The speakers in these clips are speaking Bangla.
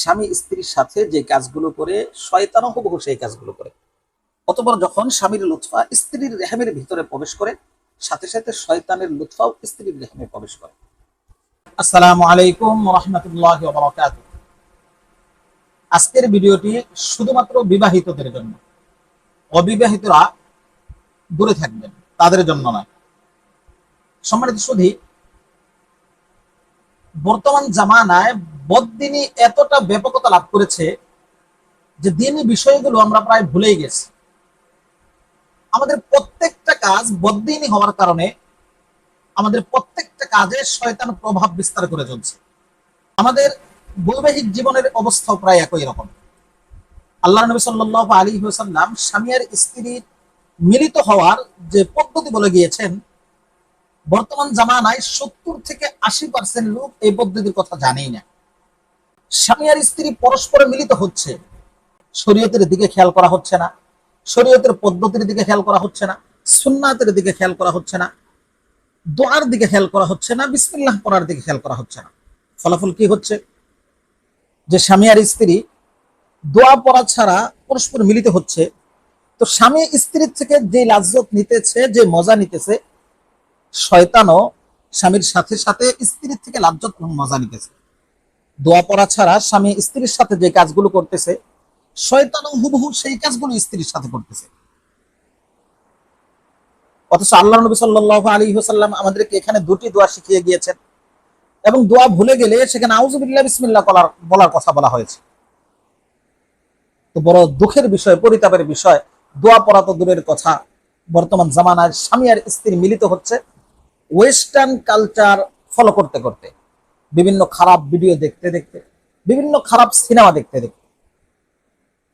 স্বামী স্ত্রীর সাথে যে কাজগুলো করে, শয়তানও হুবহু সেই কাজগুলো করে। অতপর যখন স্বামীর লুৎফা স্ত্রীর রেহেমের ভিতরে প্রবেশ করে, সাথে সাথে শয়তানের লুৎফাও স্ত্রীর রেহেমে প্রবেশ করে। আসসালামু আলাইকুম রহমতুল্লাহ আজকের ভিডিওটি শুধুমাত্র বিবাহিতদের জন্য। অবিবাহিতরা দূরে থাকবেন, তাদের জন্য নয়। সম্মানিত শুধু বর্তমান জামানায় বদিনী এতটা ব্যাপকতা লাভ করেছে যে দিনী বিষয়গুলো আমরা প্রায় ভুলেই গেছি। আমাদের প্রত্যেকটা কাজ বদিনী হওয়ার কারণে আমাদের প্রত্যেকটা কাজে শয়তান প্রভাব বিস্তার করে চলছে। আমাদের বৈবাহিক জীবনের অবস্থাও প্রায় একই রকম। আল্লাহ নবী সাল্লাহ আলী হোসাল্লাম স্বামী আর স্ত্রীর মিলিত হওয়ার যে পদ্ধতি বলে গিয়েছেন, বর্তমান জামানায় সত্তর থেকে আশি পার্সেন্ট লোক এই পদ্ধতির কথা জানেই না। স্বামী আর স্ত্রী পরস্পরে মিলিত হচ্ছে, শরীয়তের দিকে খেয়াল করা হচ্ছে না, শরীয়তের পদ্ধতির দিকে খেয়াল করা হচ্ছে না, সুন্নাতের দিকে খেয়াল করা হচ্ছে না, দোয়ার দিকে খেয়াল করা হচ্ছে না, বিসমিল্লাহ পড়ার দিকে খেয়াল করা হচ্ছে না। ফলাফল কি হচ্ছে? যে স্বামী আর স্ত্রী দোয়া পড়া ছাড়া পরস্পর মিলিত হচ্ছে, তো স্বামী স্ত্রীর থেকে যে লাজ্জত নিতেছে, যে মজা নিতেছে, শয়তানও স্বামীর সাথে সাথে স্ত্রীর থেকে লাজ্জত মজা নিতেছে। দোয়া পড়া ছাড়া স্বামী স্ত্রীর সাথে যে কাজগুলো করতেছে, শয়তানও হুবহু সেই কাজগুলো স্ত্রীর সাথে করতেছে। অথচ আল্লাহ নবী সাল্লাহ আলী হোসাল্লাম আমাদেরকে এখানে দুটি দোয়া শিখিয়ে গিয়েছেন। এবং দোয়া ভুলে গেলে সেখানে আউজুবিল্লাহ বিসমিল্লাহ বলার বলার কথা বলা হয়েছে। তো বড় দুঃখের বিষয়, পরিতাপের বিষয়, দোয়া পড়া তো দূরের কথা। বর্তমান জামানায় স্বামী আর স্ত্রী মিলিত হচ্ছে। ওয়েস্টার্ন কালচার ফলো করতে করতে। বিভিন্ন খারাপ ভিডিও দেখতে দেখতে, বিভিন্ন খারাপ সিনেমা দেখতে দেখতে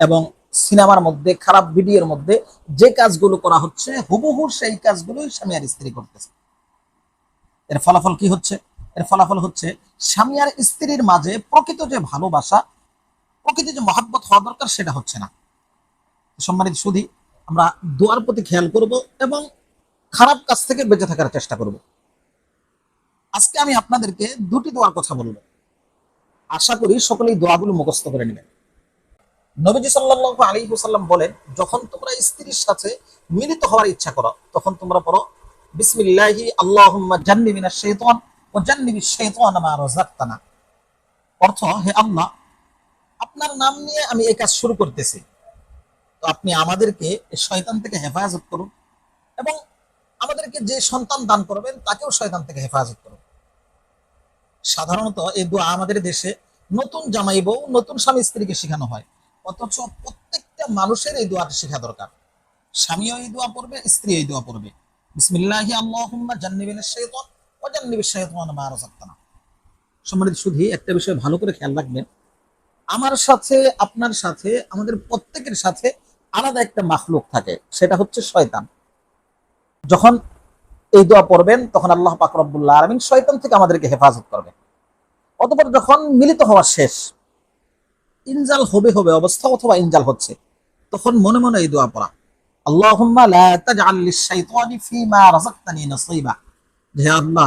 এবং সিনেমার মধ্যে, খারাপ ভিডিওর মধ্যে যে কাজগুলো করা হচ্ছে, হুবহু সেই কাজগুলোই স্বামী আর স্ত্রী করতেছে। এর ফলাফল কি হচ্ছে? এর ফলাফল হচ্ছে স্বামী আর স্ত্রীর মাঝে প্রকৃত যে ভালোবাসা, প্রকৃত যে মহাব্বত হওয়া দরকার সেটা হচ্ছে না। সম্মানিত শুধু আমরা দোয়ার প্রতি খেয়াল করব এবং খারাপ কাজ থেকে বেঁচে থাকার চেষ্টা করব। আজকে আমি আপনাদেরকে দুটি দোয়ার কথা বলব। আশা করি সকলেই দোয়াগুলো মুখস্থ করে নেবেন। নবীজি সাল্লাল্লাহু আলাইহি ওয়াসাল্লাম বলেন, যখন তোমরা স্ত্রীর সাথে মিলিত হওয়ার ইচ্ছা করো, তখন তোমরা পড়ো, বিসমিল্লাহি আল্লাহুম্মা জান্নিবিনাশ শাইতান ওয়া জান্নিবিশ শাইতানা মা রাযাকতানা। অর্থ, হে আল্লাহ, আপনার নাম নিয়ে আমি এই কাজ শুরু করতেছি। তো আপনি আমাদেরকে শয়তান থেকে হেফাজত করুন এবং আমাদেরকে যে সন্তান দান করবেন, তাকেও শয়তান থেকে হেফাজত করুন। সাধারণত এই দোয়া আমাদের দেশে নতুন জামাই বউ, নতুন স্বামী স্ত্রীকে শেখানো হয়। অথচ প্রত্যেকটা মানুষের এই দোয়াটা শেখা দরকার। স্বামীও এই দোয়া পড়বে স্ত্রী এই দোয়া পড়বে। বিসমিল্লাহি আল্লাহুম্মা জান্নিবিনাশ শাইতান ওয়া জান্নিবিশ শাইতানা মা রাযাকতানা সম্মানিত শুধু একটা বিষয় ভালো করে খেয়াল রাখবেন। আমার সাথে, আপনার সাথে, আমাদের প্রত্যেকের সাথে আলাদা একটা মাখলুক থাকে, সেটা হচ্ছে শয়তান। যখন এই দোয়া পড়বেন, তখন আল্লাহ পাক রব্বুল্লাহ আলামিন শয়তান থেকে আমাদেরকে হেফাজত করবে। অতঃপর যখন মিলিত হওয়া শেষ, ইনজাল হবে হবে অবস্থা অথবা ইনজাল হচ্ছে, তখন মনে মনে এই দোয়া পড়া। আল্লাহ,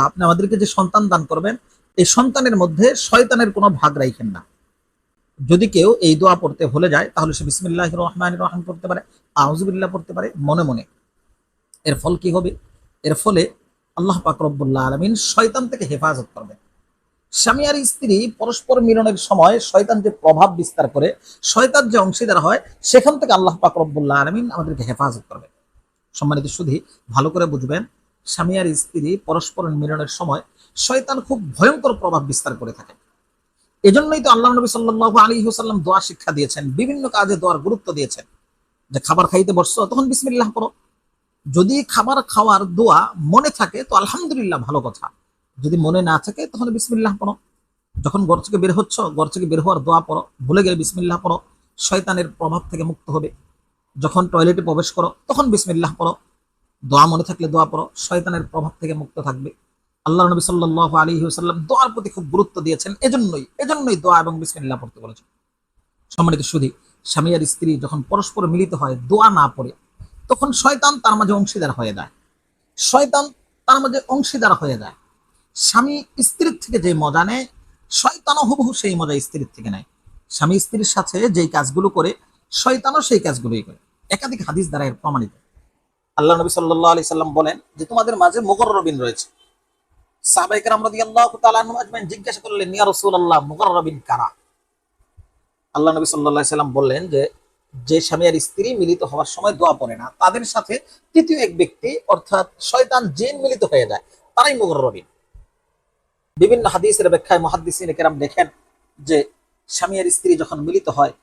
আপনি আমাদেরকে যে সন্তান দান করবেন, এই সন্তানের মধ্যে শয়তানের কোনো ভাগ রাখেন না। যদি কেউ এই দোয়া পড়তে ভুলে যায়, তাহলে সে বিসমিল্লাহ রহমান রহমান পড়তে পারে আউজুবিল্লাহ পড়তে পারে, মনে মনে। এর ফল কি হবে? এর ফলে আল্লাহ পাক রব্বুল্লাহ আলমিন শয়তান থেকে হেফাজত করবে। স্বামী আর স্ত্রী পরস্পর মিলনের সময় শয়তান যে প্রভাব বিস্তার করে, শয়তান যে অংশীদার হয়, সেখান থেকে আল্লাহ পাক রব্বুল্লাহ আলমিন আমাদেরকে হেফাজত করবে। সম্মানিত শুধু ভালো করে বুঝবেন, স্বামী আর স্ত্রী পরস্পর মিলনের সময় শয়তান খুব ভয়ঙ্কর প্রভাব বিস্তার করে থাকে। এজন্যই তো আল্লাহ নবী সাল্লাহ আলী হুসাল্লাম দোয়া শিক্ষা দিয়েছেন, বিভিন্ন কাজে দোয়ার গুরুত্ব দিয়েছেন। যে খাবার খাইতে বসছো, তখন বিসমিল্লাহ পড়ো যদি খাবার খাওয়ার দোয়া মনে থাকে, তো আলহামদুলিল্লাহ ভালো কথা। যদি মনে না থাকে তখন বিসমিল্লাহ পড়ো। যখন ঘর থেকে বের হচ্ছ, ঘর থেকে বের হওয়ার দোয়া পড়ো। ভুলে গেলে বিসমিল্লাহ পড়ো। শয়তানের প্রভাব থেকে মুক্ত হবে। যখন টয়লেটে প্রবেশ করো, তখন বিসমিল্লাহ পড়ো। দোয়া মনে থাকলে দোয়া পড়ো। শয়তানের প্রভাব থেকে মুক্ত থাকবে। আল্লাহ নবী সাল্লাহ আলী সাল্লাম দোয়ার প্রতি খুব গুরুত্ব দিয়েছেন। এজন্যই এজন্যই দোয়া এবং বিসমিল্লাহ পড়তে বলেছেন। সম্মানিত সুধী, স্বামী আর স্ত্রী যখন পরস্পর মিলিত হয়, দোয়া না পড়ে তখন শয়তান তার মাঝে অংশীদার হয়ে যায়। শয়তান তার মাঝে অংশীদার হয়ে যায়। স্বামী স্ত্রীর থেকে যে মজা নেয়, শয়তানও হুবহু সেই মজা স্ত্রীর থেকে নেয়। স্বামী স্ত্রীর সাথে যেই কাজগুলো করে, শয়তানও সেই কাজগুলোই করে। একাধিক হাদিস দ্বারা এর প্রমাণিত। আল্লাহ নবী সাল্লাহ আলি সাল্লাম বলেন যে, তোমাদের মাঝে রয়েছে। দিয়ে আল্লাহ আজমাইন জিজ্ঞাসা করলেন, ইয়া রাসূলুল্লাহ মুগররবিন কারা? আল্লাহ নবী সাল্লাল্লাহু সাল্লাম বললেন যে যে স্বামী আর স্ত্রী মিলিত হওয়ার সময় দোয়া পড়ে না, তাদের সাথে তৃতীয় এক ব্যক্তি অর্থাৎ শয়তান জিন মিলিত হয়ে যায়, তারাই মুগররবিন বিভিন্ন হাদিসের ব্যাখ্যায় মহাদ্দিসিন কেরাম দেখেন যে স্বামী আর স্ত্রী যখন মিলিত হয়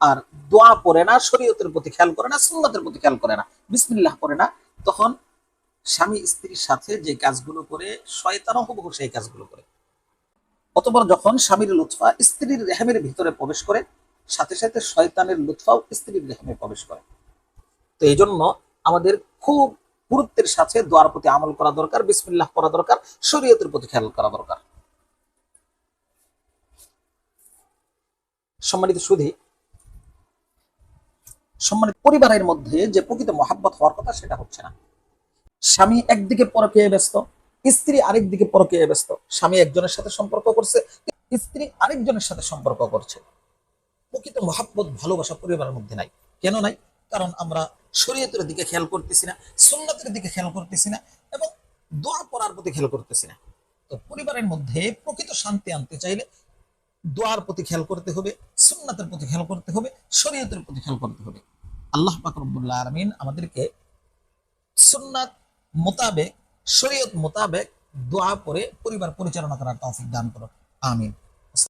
আর দোয়া পড়ে না, শরীয়তের প্রতি খেয়াল করে না, সুন্নতের প্রতি খেয়াল করে না, বিসমিল্লাহ পড়ে না, তখন স্বামী স্ত্রীর সাথে যে কাজগুলো করে, শয়তানও হুবহু সেই কাজগুলো করে। অতপর যখন স্বামীর লুৎফা স্ত্রীর রেহেমের ভিতরে প্রবেশ করে সাথে সাথে শয়তানের লুৎফাও স্ত্রীর রেহেমে প্রবেশ করে। তো এই জন্য আমাদের খুব গুরুত্বের সাথে দোয়ার প্রতি আমল করা দরকার, বিসমিল্লাহ করা দরকার, শরীয়তের প্রতি খেয়াল করা দরকার। সম্মানিত সুধী, সম্মানিত পরিবারের মধ্যে যে প্রকৃত মহাব্বত হওয়ার কথা সেটা হচ্ছে না। স্বামী একদিকে পরকীয় ব্যস্ত, স্ত্রী আরেক দিকে পরকীয় ব্যস্ত। স্বামী একজনের সাথে সম্পর্ক করছে, স্ত্রী আরেকজনের সাথে সম্পর্ক করছে। প্রকৃত মহাব্বত, ভালোবাসা পরিবারের মধ্যে নাই। কেন নাই? কারণ আমরা শরীয়তের দিকে খেয়াল করতেছি না, সুন্নতের দিকে খেয়াল করতেছি না এবং দোয়া পড়ার প্রতি খেয়াল করতেছি না। তো পরিবারের মধ্যে প্রকৃত শান্তি আনতে চাইলে দোয়ার প্রতি খেয়াল করতে হবে, সুন্নাতের প্রতি খেয়াল করতে হবে, শরীয়তের প্রতি খেয়াল করতে হবে। আল্লাহ পাক রব্বুল্লাহ আলমিন আমাদেরকে সুন্নাত মোতাবেক, শরীয়ত মোতাবেক দোয়া করে পরিবার পরিচালনা করার তৌফিক দান করো আমিন।